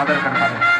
Father Carvalho.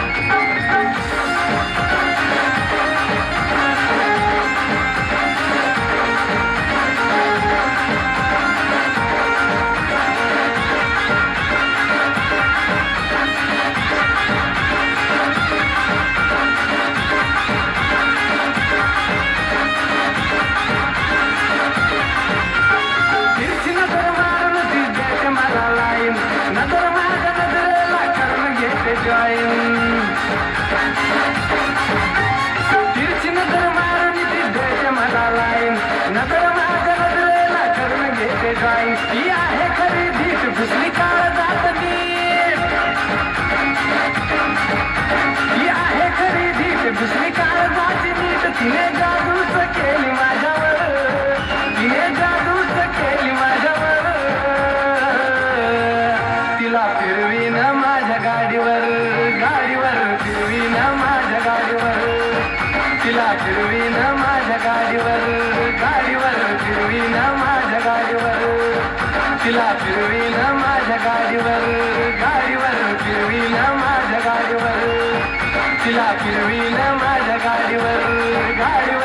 करायची आहे खरेदी दुसरी काळ जात नीट. आहे खरेदी दुसरी काळ जात नीट. तिने तिला फिरविल माझ्या गाडीवर गाडीवर फिरविल माझ्या गाडीवर. तिला फिरविल माझ्या गाडीवर गाडीवर